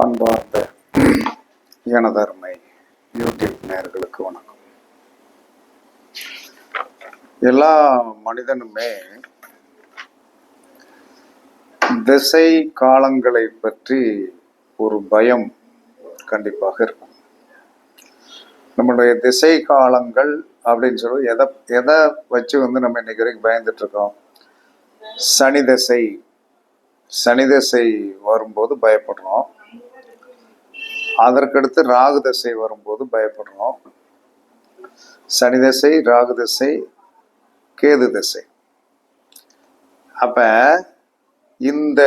அன்பார்ந்த எனதருமை யூடியூப் நேயர்களுக்கு வணக்கம். எல்லா மனிதனுமே திசை காலங்களை பற்றி ஒரு பயம் கண்டிப்பாக இருக்கும். நம்மளுடைய திசை காலங்கள் அப்படின்னு சொல்லி எதை எதை வச்சு வந்து நம்ம இன்னைக்கு வரைக்கும் பயந்துட்டு இருக்கோம்? சனி திசை சனி திசை வரும்போது பயப்படுறோம். அதற்கடுத்து ராகு திசை வரும்போது பயப்படுறோம். சனி திசை ராகு திசை கேது திசை. அப்ப இந்த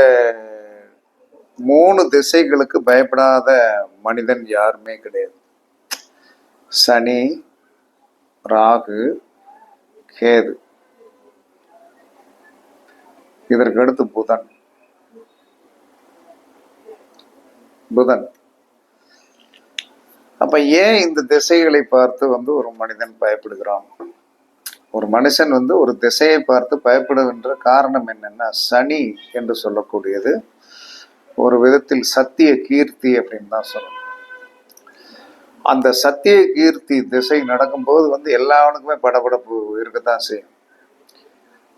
மூணு திசைகளுக்கு பயப்படாத மனிதன் யாருமே கிடையாது. சனி ராகு கேது. இதற்கு அடுத்து புதன். புதன். அப்ப ஏன் இந்த திசைகளை பார்த்து வந்து ஒரு மனிதன் பயப்படுகிறான்? ஒரு மனுஷன் வந்து ஒரு திசையை பார்த்து பயப்படுகின்ற காரணம் என்னன்னா சனி என்று சொல்லக்கூடியது ஒரு விதத்தில் சத்திய கீர்த்தி அப்படின்னு தான் சொல்லணும். அந்த சத்திய கீர்த்தி திசை நடக்கும்போது வந்து எல்லாவனுக்குமே படபடப்பு இருக்கத்தான் செய்யும்.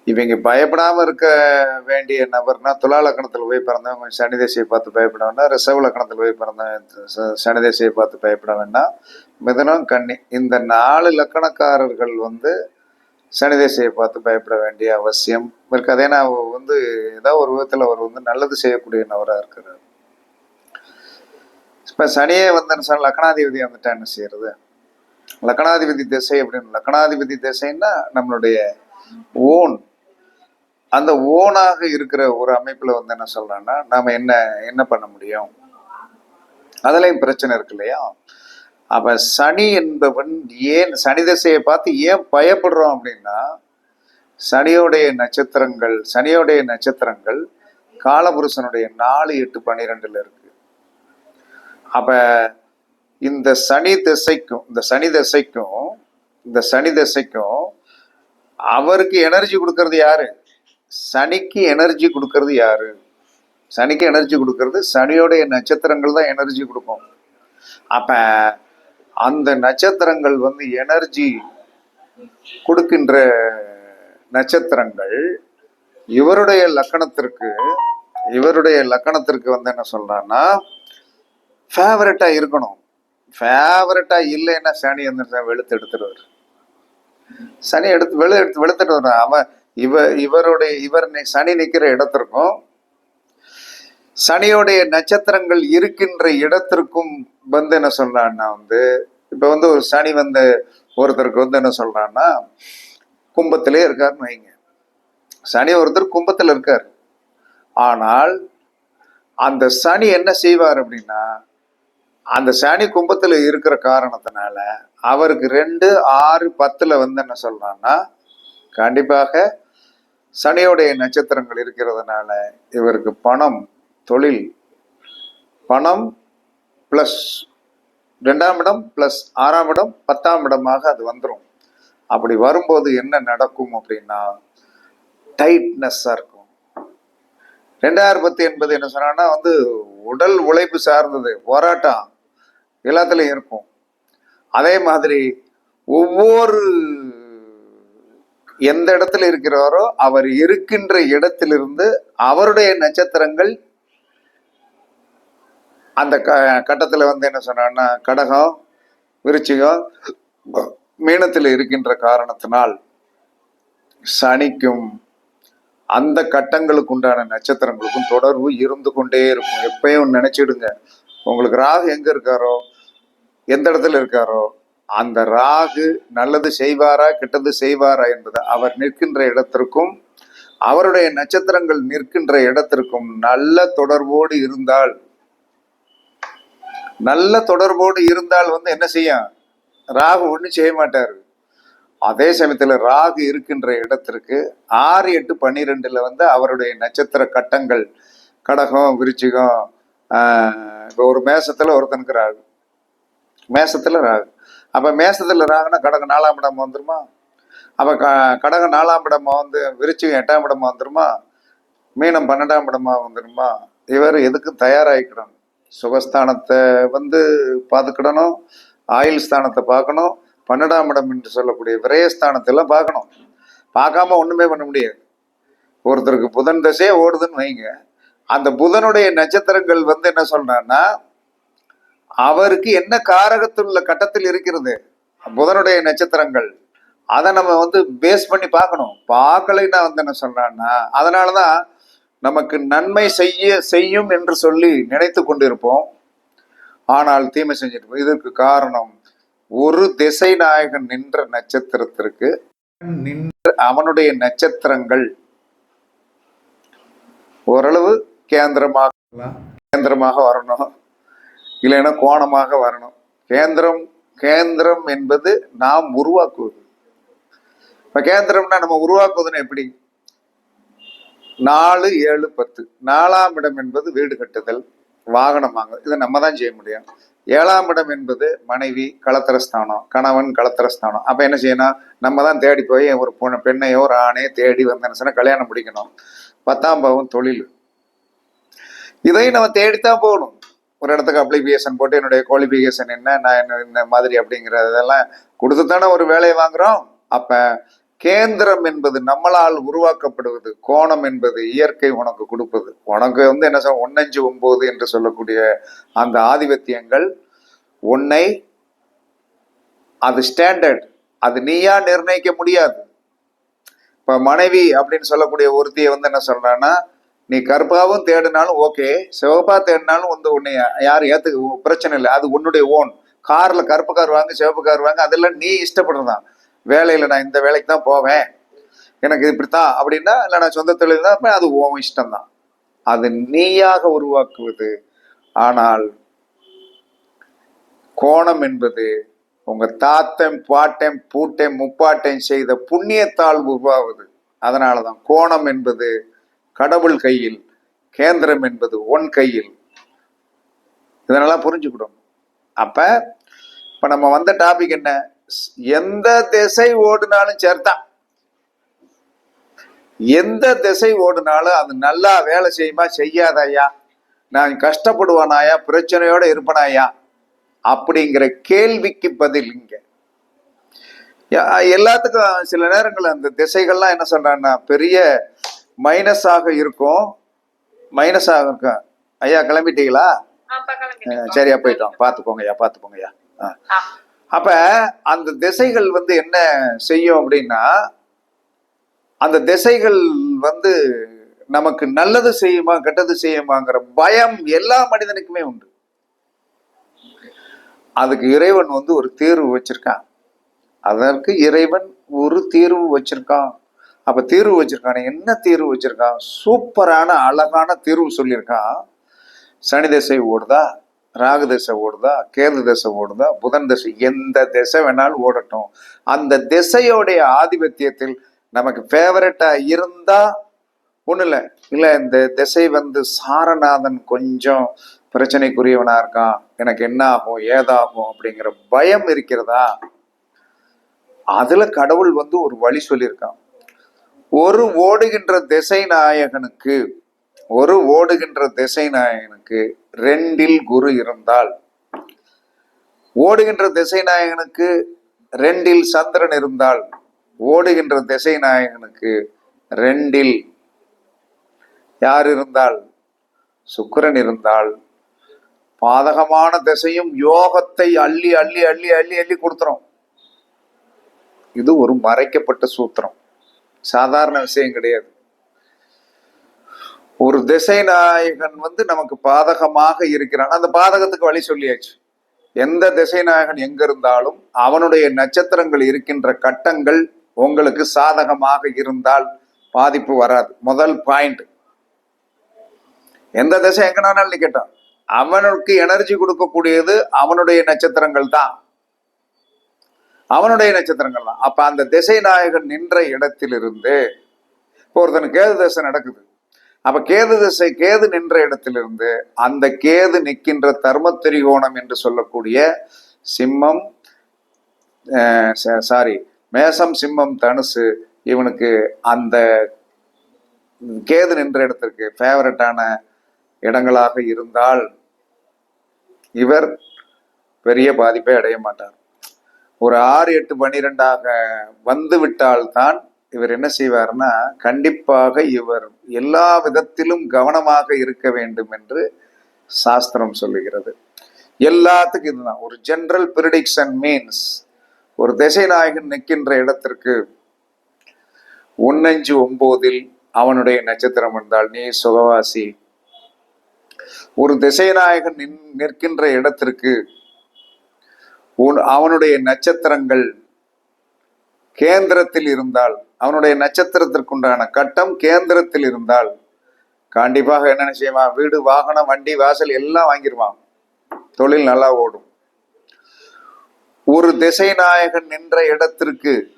இவங்க பயப்படாம இருக்க வேண்டிய நபர்னா துலா லக்கணத்தில் போய் பிறந்தவங்க சனி பார்த்து பயப்பட வேண்டாம். ரிசர்வ் லக்கணத்தில் போய் பிறந்தவன் ச- சனி பார்த்து பயப்பட வேண்டாம். மிதனம் கன்னி. இந்த நாலு லக்கணக்காரர்கள் வந்து சனி பார்த்து பயப்பட வேண்டிய அவசியம் இருக்கு. அதே நான் வந்து ஏதாவது ஒரு விதத்தில் அவர் வந்து நல்லது செய்யக்கூடிய நபராக இருக்கிறார். இப்போ சனியே வந்து சார் லக்கணாதிபதி வந்துட்டா என்ன செய்யறது? லக்கணாதிபதி திசை அப்படின்னு லக்கணாதிபதி திசைன்னா நம்மளுடைய ஓன் அந்த ஓனாக இருக்கிற ஒரு அமைப்பில் வந்து என்ன சொல்றேன்னா நாம் என்ன என்ன பண்ண முடியும்? அதுலேயும் பிரச்சனை இருக்கு இல்லையா? அப்போ சனி என்பவன் ஏன் சனி திசையை பார்த்து ஏன் பயப்படுறோம் அப்படின்னா சனியோடைய நட்சத்திரங்கள் சனியோடைய நட்சத்திரங்கள் காலபுருஷனுடைய நாலு எட்டு பன்னிரெண்டுல இருக்கு. அப்ப இந்த சனி திசைக்கும் இந்த சனி திசைக்கும் இந்த சனி திசைக்கும் அவருக்கு எனர்ஜி கொடுக்கறது யாரு? சனிக்கு எனர்ஜி கொடுக்கறது யாரு? சனிக்கு எனர்ஜி கொடுக்கறது சனியோடைய நட்சத்திரங்கள் தான் எனர்ஜி கொடுக்கும். அப்ப அந்த நட்சத்திரங்கள் வந்து எனர்ஜி கொடுக்கின்ற நட்சத்திரங்கள் இவருடைய லக்கணத்திற்கு இவருடைய லக்கணத்திற்கு வந்து என்ன சொல்றான்னா ஃபேவரட்டா இருக்கணும். ஃபேவரட்டா இல்லைன்னா சனி வந்து வெளுத்து எடுத்துருவார் சனி எடுத்து வெளு எடுத்து வெளுத்துட்டு வர்றான் அவன் இவ இவருடைய இவர் சனி நிற்கிற இடத்திற்கும் சனியோடைய நட்சத்திரங்கள் இருக்கின்ற இடத்திற்கும் வந்து என்ன சொல்றான்னா வந்து இப்ப வந்து ஒரு சனி வந்து ஒருத்தருக்கு வந்து என்ன சொல்றான்னா கும்பத்திலே இருக்காருன்னு வைங்க. சனி ஒருத்தர் கும்பத்தில் இருக்கார். ஆனால் அந்த சனி என்ன செய்வார் அப்படின்னா அந்த சனி கும்பத்தில் இருக்கிற காரணத்தினால அவருக்கு ரெண்டு ஆறு பத்தில் வந்து என்ன சொல்றான்னா கண்டிப்பாக சனியோடைய நட்சத்திரங்கள் இருக்கிறதுனால இவருக்கு பணம் தொழில் பணம் ப்ளஸ் ரெண்டாம் இடம் ப்ளஸ் ஆறாம் இடம் பத்தாம் இடமாக அது வந்துடும் அப்படி வரும்போது என்ன நடக்கும் அப்படின்னா டைட்னஸ்ஸாக இருக்கும். ரெண்டாயிரம் பத்து என்பது என்ன சொன்னான்னா வந்து உடல் உழைப்பு சார்ந்தது போராட்டம் எல்லாத்துலேயும் இருக்கும். அதே மாதிரி ஒவ்வொரு எந்த இடத்துல இருக்கிறாரோ அவர் இருக்கின்ற இடத்திலிருந்து அவருடைய நட்சத்திரங்கள் அந்த க கட்டத்தில் வந்து என்ன சொன்னான்னா கடகம் விருச்சிகம் மீனத்தில் இருக்கின்ற காரணத்தினால் சனிக்கும் அந்த கட்டங்களுக்கு உண்டான நட்சத்திரங்களுக்கும் தொடர்பு இருந்து கொண்டே இருக்கும். எப்பயும் நினைச்சிடுங்க. உங்களுக்கு ராகு எங்க இருக்காரோ எந்த இடத்துல இருக்காரோ அந்த ராகு நல்லது செய்வாரா கெட்டது செய்வாரா என்பது அவர் நிற்கின்ற இடத்திற்கும் அவருடைய நட்சத்திரங்கள் நிற்கின்ற இடத்திற்கும் நல்ல தொடர்போடு இருந்தால் நல்ல தொடர்போடு இருந்தால் வந்து என்ன செய்யும்? ராகு ஒன்றும் செய்ய மாட்டார். அதே சமயத்தில் ராகு இருக்கின்ற இடத்திற்கு ஆறு எட்டு பன்னிரெண்டில் வந்து அவருடைய நட்சத்திர கட்டங்கள் கடகம் விருச்சிகம் இப்போ ஒரு மேசத்தில் ஒருத்தனுக்கு ராகு மேசத்தில் ராகு. அப்போ மேசத்தில் ராகுனா கடகம் நாலாம் இடம் வந்துருமா? அப்போ க கடகம் நாலாம் இடமா வந்து விருச்சிகம் எட்டாம் இடமா வந்துருமா? மீனம் பன்னெண்டாம் இடமா வந்துருமா? இவர் எதுக்கும் தயாராகிக்கணும் சுகஸ்தானத்தை வந்து பார்த்துக்கிடணும் ஆயுள் ஸ்தானத்தை பார்க்கணும் பன்னெண்டாம் இடம் என்று சொல்லக்கூடிய விரயஸ்தானத்தெல்லாம் பார்க்கணும் பார்க்காம ஒன்றுமே பண்ண முடியாது. ஒருத்தருக்கு புதன் தசையே ஓடுதுன்னு வைங்க. அந்த புதனுடைய நட்சத்திரங்கள் வந்து என்ன சொல்றேன்னா அவருக்கு என்ன காரகத்துள்ள கட்டத்தில் இருக்கிறது? புதனுடைய நட்சத்திரங்கள். அதை நம்ம வந்து பேஸ் பண்ணி பார்க்கணும். பார்க்கலைன்னா வந்து என்ன சொல்றான்னா அதனாலதான் நமக்கு நன்மை செய்ய செய்யும் என்று சொல்லி நினைத்து கொண்டிருப்போம். ஆனால் தீமை செஞ்சுட்டு இருப்போம். இதற்கு காரணம் ஒரு திசை நாயகன் நின்ற நட்சத்திரத்திற்கு நின்ற அவனுடைய நட்சத்திரங்கள். ஓரளவு கேந்திரமாக கேந்திரமாக வரணும். இல்லைன்னா கோணமாக வரணும். கேந்திரம் கேந்திரம் என்பது நாம் உருவாக்குவது. இப்ப கேந்திரம்னா நம்ம உருவாக்குவதுன்னு எப்படி? நாலு ஏழு பத்து. நாலாம் இடம் என்பது வீடு கட்டுதல் வாகனம் வாங்க இதை நம்ம தான் செய்ய முடியும். ஏழாம் இடம் என்பது மனைவி களத்திரஸ்தானம் கணவன் களத்திரஸ்தானம் அப்ப என்ன செய்யணும்? நம்ம தான் தேடி போய் ஒரு பொண்ணு பெண்ணையோ ஒரு ஆணையோ தேடி வந்தேன்னு கல்யாணம் முடிக்கணும். பத்தாம் பாவம் தொழில். இதையும் நம்ம தேடித்தான் போகணும். ஒரு இடத்துக்கு அப்ளிகேஷன் போட்டு என்னுடைய குவாலிஃபிகேஷன் என்ன நான் என்ன இந்த மாதிரி அப்படிங்கிறதெல்லாம் கொடுத்து தானே ஒரு வேலையை வாங்குறோம். அப்ப கேந்திரம் என்பது நம்மளால் உருவாக்கப்படுவது கோணம் என்பது இயற்கை உனக்கு கொடுப்பது. உனக்கு வந்து என்ன சொல்ல ஒன்னஞ்சு ஒன்பது என்று சொல்லக்கூடிய அந்த ஆதிபத்தியங்கள் உன்னை அது ஸ்டாண்டர்ட் அது நீயா நிர்ணயிக்க முடியாது. இப்ப மனைவி அப்படின்னு சொல்லக்கூடிய ஒருத்தியை வந்து என்ன சொல்றான்னா நீ கருப்பாவும் தேடினாலும் ஓகே சிவப்பா தேடினாலும் வந்து உன்னை யாரும் ஏத்துக்க பிரச்சனை இல்லை. அது உன்னுடைய ஓன் கார்ல கருப்பு கார் வாங்க சிவப்பு கார் வாங்க அதெல்லாம் நீ இஷ்டப்படுறதான் வேலையில நான் இந்த வேலைக்கு தான் போவேன். எனக்கு இப்படித்தான். அப்படின்னா இல்லை நான் சொந்த தொழில் தான் அது உன் இஷ்டம்தான். அது நீயாக உருவாக்குவது. ஆனால் கோணம் என்பது உங்க தாத்தன் பாட்டன் பூட்டன் முப்பாட்டன் செய்த புண்ணியத்தால் உருவாவது. அதனாலதான் கோணம் என்பது கடவுள் கையில் கேந்திரம் என்பது உன் கையில். இதனெல்லாம் புரிஞ்சுக்கிடும். அப்ப இப்ப நம்ம வந்த டாபிக் என்ன? ஸ்- எந்த திசை ஓடுனாலும் சேர்த்தான் எந்த திசை ஓடுனாலும் அது நல்லா வேலை செய்யுமா? செய்யாதாயா நான் கஷ்டப்படுவானாயா பிரச்சனையோட இருப்பனாயா அப்படிங்கிற கேள்விக்கு பதில் இங்க. எல்லாத்துக்கும் சில நேரங்கள் அந்த திசைகள்லாம் என்ன சொல்றான்னா பெரிய மைனஸாக இருக்கும். மைனஸாக இருக்கும். ஐயா கிளம்பிட்டீங்களா? சரியா போயிட்டோம். பார்த்துக்கோங்கய்யா பார்த்துக்கோங்கய்யா. ஆ. ஆ. அப்ப அந்த திசைகள் வந்து என்ன செய்யும் அப்படின்னா அந்த திசைகள் வந்து நமக்கு நல்லது செய்யுமா கெட்டது செய்யுமாங்கிற பயம் எல்லா மனிதனுக்குமே உண்டு. அதுக்கு இறைவன் வந்து ஒரு தீர்வு வச்சிருக்கான். அதற்கு இறைவன் ஒரு தீர்வு வச்சிருக்கான். அப்ப தீர்வு வச்சிருக்கானே என்ன தீர்வு வச்சிருக்கான் சூப்பரான அழகான தீர்வு சொல்லியிருக்கான் சனி திசை ஓடுதா? ராகு திசை ஓடுதா? கேது திசை ஓடுதா? புதன் திசை எந்த திசை வேணாலும் ஓடட்டும். அந்த திசையோடைய ஆதிபத்தியத்தில் நமக்கு ஃபேவரட்டா இருந்தா ஒண்ணும் இல்லை. இல்லை இந்த திசை வந்து சாரநாதன் கொஞ்சம் பிரச்சனைக்குரியவனா இருக்கான். எனக்கு என்ன ஆகும் ஏதாகும் அப்படிங்கிற பயம் இருக்கிறதா? அதுல கடவுள் வந்து ஒரு வழி சொல்லியிருக்கான். ஒரு ஓடுகின்ற திசை நாயகனுக்கு ஒரு ஓடுகின்ற திசை நாயகனுக்கு ரெண்டில் குரு இருந்தால் ஓடுகின்ற திசை நாயகனுக்கு ரெண்டில் சந்திரன் இருந்தால் ஓடுகின்ற திசை நாயகனுக்கு ரெண்டில் யார் இருந்தால்? சுக்கரன் இருந்தால். பாதகமான திசையும் யோகத்தை அள்ளி அள்ளி அள்ளி அள்ளி அள்ளி கொடுத்துரும். இது ஒரு மறைக்கப்பட்ட சூத்திரம். சாதாரண விஷயம் கிடையாது. ஒரு திசை நாயகன் வந்து நமக்கு பாதகமாக இருக்கிறான். அந்த பாதகத்துக்கு வழி சொல்லியாச்சு. எந்த திசை நாயகன் எங்க இருந்தாலும் அவனுடைய நட்சத்திரங்கள் இருக்கின்ற கட்டங்கள் உங்களுக்கு சாதகமாக இருந்தால் பாதிப்பு வராது. முதல் பாயிண்ட். எந்த திசை எங்கனாலும் கேட்டான் அவனுக்கு எனர்ஜி கொடுக்கக்கூடியது அவனுடைய நட்சத்திரங்கள் தான். அவனுடைய நட்சத்திரங்கள்லாம். அப்போ அப்ப அந்த திசை நாயகன் நின்ற இடத்திலிருந்து இப்போ ஒருத்தனுக்கு கேது திசை நடக்குது. அப்ப கேது திசை கேது நின்ற இடத்திலிருந்து அந்த கேது நிற்கின்ற தர்ம திரிகோணம் என்று சொல்லக்கூடிய சிம்மம் சாரி மேசம் சிம்மம் தனுசு இவனுக்கு அந்த கேது நின்ற இடத்திற்கு ஃபேவரட்டான இடங்களாக இருந்தால் இவர் பெரிய பாதிப்பை அடைய மாட்டார். ஒரு ஆறு எட்டு பன்னிரெண்டாக வந்து விட்டால்தான் இவர் என்ன செய்வார்னா கண்டிப்பாக இவர் எல்லா விதத்திலும் கவனமாக இருக்க வேண்டும் என்று சாஸ்திரம் சொல்லுகிறது. எல்லாத்துக்கும் இதுதான். ஒரு ஜென்ரல் ப்ரிடிக்ஷன் மீன்ஸ் ஒரு திசைநாயகன் நிற்கின்ற இடத்திற்கு ஒன்னஞ்சு ஒன்பதில் அவனுடைய நட்சத்திரம் வந்தால் நீ சுகவாசி ஒரு திசைநாயகன் நின் நிற்கின்ற இடத்திற்கு அவனுடைய நட்சத்திரங்கள் கேந்திரத்தில் இருந்தால் அவனுடைய நட்சத்திரத்திற்குண்டான கட்டம் கேந்திரத்தில் இருந்தால் கண்டிப்பாக என்ன செய்வான் வீடு வாகனம் வண்டி வாசல் எல்லாம் வாங்கிடுவான் தொழில் நல்லா ஓடும். ஒரு திசைநாயகன் நின்ற இடத்திற்கு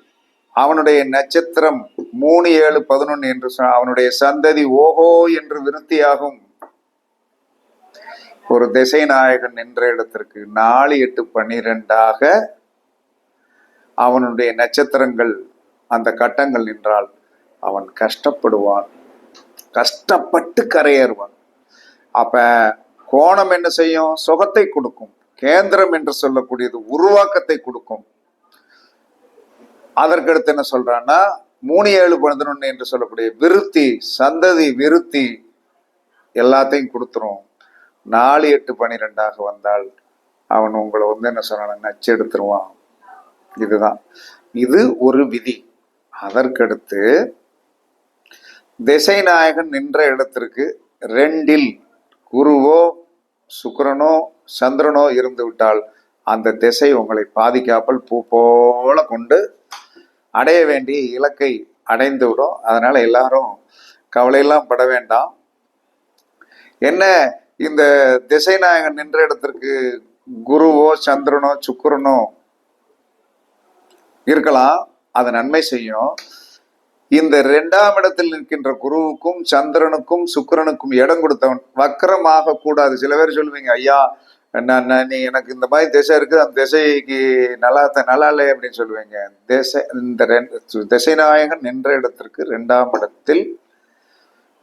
அவனுடைய நட்சத்திரம் மூணு ஏழு பதினொன்று என்று அவனுடைய சந்ததி ஓஹோ என்று விருத்தியாகும். ஒரு திசைநாயகன் நின்ற இடத்திற்கு நாலு எட்டு பன்னிரெண்டாக அவனுடைய நட்சத்திரங்கள் அந்த கட்டங்கள் நின்றால் அவன் கஷ்டப்படுவான். கஷ்டப்பட்டு கரையேறுவான். அப்ப கோணம் என்ன செய்யும்? சுகத்தை கொடுக்கும். கேந்திரம் என்று சொல்லக்கூடியது உருவாக்கத்தை கொடுக்கும். அதற்கடுத்து என்ன சொல்றான்னா மூணு ஏழு பதினொன்று என்று சொல்லக்கூடிய விருத்தி சந்ததி விருத்தி எல்லாத்தையும் கொடுத்துரும். நாலு எட்டு பன்னிரெண்டாக வந்தால் அவன் உங்களை வந்து என்ன சொன்னான் நச்சு எடுத்துருவான் இதுதான். இது ஒரு விதி. அதற்கடுத்து திசைநாயகன் நின்ற இடத்திற்கு ரெண்டில் குருவோ சுக்கரனோ சந்திரனோ இருந்து விட்டால் அந்த திசை உங்களை பாதிக்காமல் பூ போல கொண்டு அடைய வேண்டிய இலக்கை அடைந்து விடும். அதனால எல்லாரும் கவலையெல்லாம் பட வேண்டாம். என்ன இந்த திசைநாயகன் நின்ற இடத்திற்கு குருவோ சந்திரனோ சுக்கரனோ இருக்கலாம். அது நன்மை செய்யும். இந்த ரெண்டாம் இடத்தில் நிற்கின்ற குருவுக்கும் சந்திரனுக்கும் சுக்கரனுக்கும் இடம் கொடுத்தவன் வக்கரமாக கூடாது. சில பேர் சொல்லுவீங்க ஐயா நான் நீ எனக்கு இந்த மாதிரி திசை இருக்குது அந்த திசைக்கு நல்லா நல்லா இல்லை அப்படின்னு சொல்லுவீங்க. திசை இந்த ரெண்டு திசைநாயகன் நின்ற இடத்திற்கு ரெண்டாம் இடத்தில்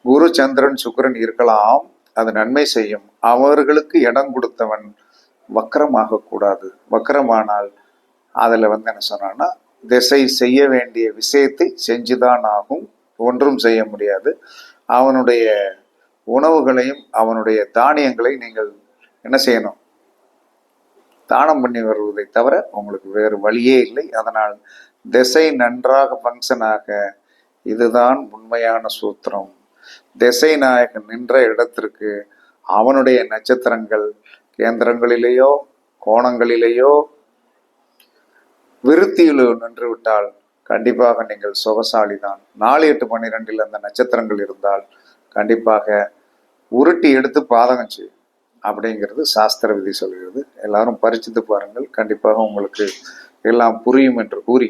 குரு சந்திரன் சுக்கிரன் இருக்கலாம். அது நன்மை செய்யும். அவர்களுக்கு இடம் கொடுத்தவன் வக்கரமாக கூடாது. வக்கரமானால் அதில் வந்து என்ன சொன்னான்னா திசை செய்ய வேண்டிய விஷயத்தை செஞ்சுதான் ஆகும். ஒன்றும் செய்ய முடியாது. அவனுடைய உணவுகளையும் அவனுடைய தானியங்களை நீங்கள் என்ன செய்யணும்? தானம் பண்ணி வருவதை தவிர உங்களுக்கு வேறு வழியே இல்லை. அதனால் திசை நன்றாக ஃபங்க்ஷனாக இதுதான் உண்மையான சூத்திரம். திசை நாயகன் நின்ற இடத்திற்கு அவனுடைய நட்சத்திரங்கள் கேந்திரங்களிலேயோ கோணங்களிலேயோ விருத்தியில் நின்று விட்டால் கண்டிப்பாக நீங்கள் சுகசாலி தான் நாலு எட்டு பன்னிரெண்டில் அந்த நட்சத்திரங்கள் இருந்தால் கண்டிப்பாக உருட்டி எடுத்து பாதகம் செய்யும் அப்படிங்கிறது சாஸ்திர விதி சொல்கிறது. எல்லாரும் பரிச்சித்து பாருங்கள். கண்டிப்பாக உங்களுக்கு எல்லாம் புரியும் என்று கூறி